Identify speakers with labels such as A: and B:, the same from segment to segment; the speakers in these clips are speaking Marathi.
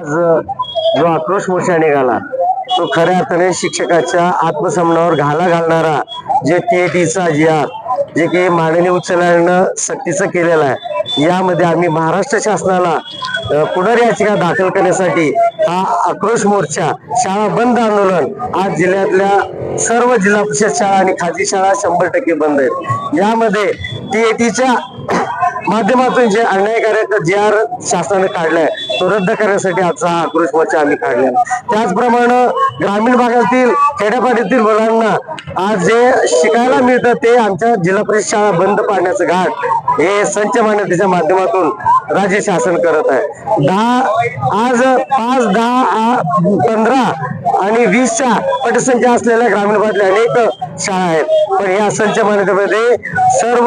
A: जो आक्रोश मोर्चा निघाला तो खऱ्या अर्थाने शिक्षकाच्या आत्मसन्मानावर घाला घालणारा जे टीएटीचा जी आर जे की माननीय उच्च न्यायालयानं सक्तीचं केलेलं आहे यामध्ये आम्ही महाराष्ट्र शासनाला पुनर्याचिका दाखल करण्यासाठी हा आक्रोश मोर्चा शाळा बंद आंदोलन आज जिल्ह्यातल्या सर्व जिल्हा परिषद शाळा आणि खाजगी शाळा शंभर टक्के बंद आहेत. यामध्ये टीएटीच्या माध्यमातून जे अन्यायकारक जे आर शासनाने काढलाय तो रद्द करण्यासाठी आजचा हा आक्रोश मोर्चा आम्ही काढला. त्याचप्रमाणे ग्रामीण भागातील खेड्यापाड्यातील मुलांना आज जे शिकायला मिळतं ते आमच्या जिल्हा परिषद शाळा बंद पाडण्याचं घाट हे संच मान्यतेच्या माध्यमातून राज्य शासन करत आहे. दहा आज पाच दहा पंधरा आणि वीसच्या पटसंख्या असलेल्या ग्रामीण भागातल्या अनेक शाळा आहेत पण या संच मान्यतेमध्ये सर्व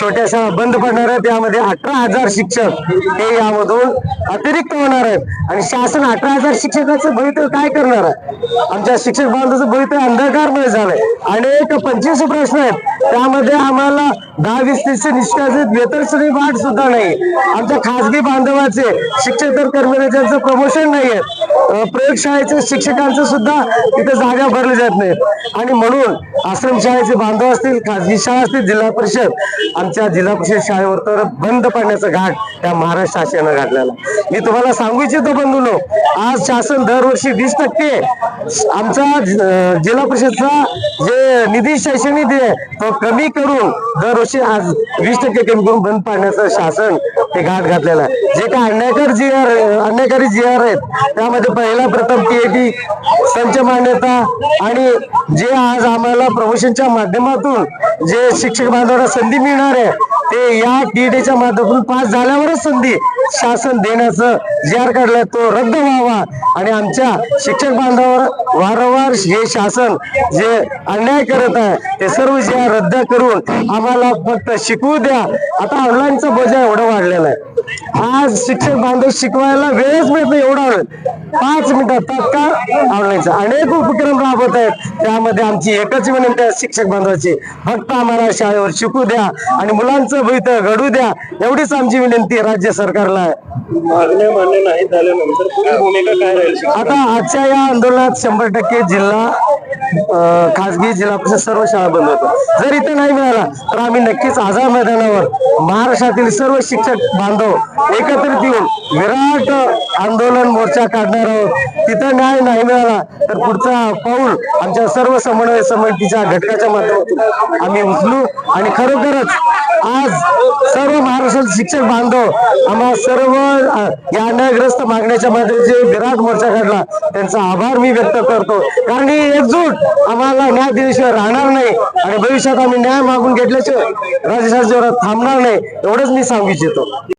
A: छोट्या शाळा बंद पडणार आहेत. यामध्ये अठरा हजार शिक्षक हे यामधून अतिरिक्त होणार आहेत. आणि शासन अठरा हजार शिक्षकाचं भवितव्य काय करणार आहे? आमच्या शिक्षक बांधवाचं भवितव्य अंधकारमय झालंय. अनेक पंचवीस प्रश्न आहेत. त्यामध्ये आम्हाला दहा वीस तीस निष्कासित वेतन वाढ सुद्धा नाही. आमच्या खासगी बांधवाचे शिक्षक तर कर्मचाऱ्यांचं प्रमोशन नाही आहे प्रयोगशाळेच्या शिक्षकांचं सुद्धा तिथे जागा भरली जात नाहीत आणि म्हणून आश्रमशाळेचे बांधव असतील खासगी शाळा असतील जिल्हा परिषद आमच्या जिल्हा परिषद शाळेवर तर बंद पडण्याचा घाट त्या महाराष्ट्र शासनानं घातलेला मी तुम्हाला सांगू इच्छितो बंधूनो आज शासन दरवर्षी वीस टक्के आमचा जिल्हा परिषदचा जे निधी शैक्षणिक आहे तो कमी करून दरवर्षी आज वीस टक्के कमी करून बंद पाडण्याचं शासन ते घाट घातलेलं आहे. जे काही अन्यायकर जी आर अन्यायकारी जी आर आहेत त्यामध्ये पहिला प्रथम टी संच मान्यता आणि जे आज आम्हाला प्रमोशनच्या माध्यमातून जे शिक्षक बांधवांना संधी मिळणार आहे ते या टीएटीच्या माध्यमातून पास झाल्यावरच संधी शासन देण्याचं जी काढलं तो रद्द व्हावा. आणि आमच्या शिक्षक बांधवावर वारंवार हे शासन जे अन्याय करत आहे ते सर्व जे रद्द करून आम्हाला फक्त शिकवू द्या. आता ऑनलाईनचा बोजा एवढा वाढलेला आहे. आज शिक्षक बांधव शिकवायला वेळच मिळत नाही एवढा पाच मिनिटात तत्काळ ऑनलाईनचा अनेक उपक्रम राबवत आहेत. त्यामध्ये आमची एकच विनंती आहे शिक्षक बांधवाची. फक्त आम्हाला शाळेवर शिकू द्या आणि मुलांचं भवितव्य घडू द्या. एवढीच आमची विनंती राज्य सरकारला. आहे
B: मागण्या मान्य नाही झाल्यानंतर पुढील भूमिका काय राहील?
A: आता आजच्या या आंदोलनात शंभर टक्के जिल्हा अं, खासगी जिल्हा परिषद सर्व शाळा बंद होतात जर इथे नाही मिळाला तर आम्ही नक्कीच आझाद मैदानावर महाराष्ट्रातील सर्व शिक्षक बांधव एकत्रित येऊन विराट आंदोलन मोर्चा काढणार आहोत. तिथं न्याय नाही मिळाला तर पुढचा पाऊल आमच्या सर्व समन्वय समितीच्या घटकाच्या माध्यमातून आम्ही उचलू. आणि खरोखरच आज सर्व महाराष्ट्रातील शिक्षक बांधव आम्हा सर्व या अन्यायग्रस्त मागण्याच्या मध्ये जे विराट मोर्चा काढला. त्यांचा आभार मी व्यक्त करतो. कारण ही एकजूट आम्हाला न्याय दिल्याशिवाय राहणार नाही आणि भविष्यात आम्ही न्याय मागून घेतल्याशिवाय राज्य शासनावर थांबणार नाही एवढंच मी सांगू इच्छितो.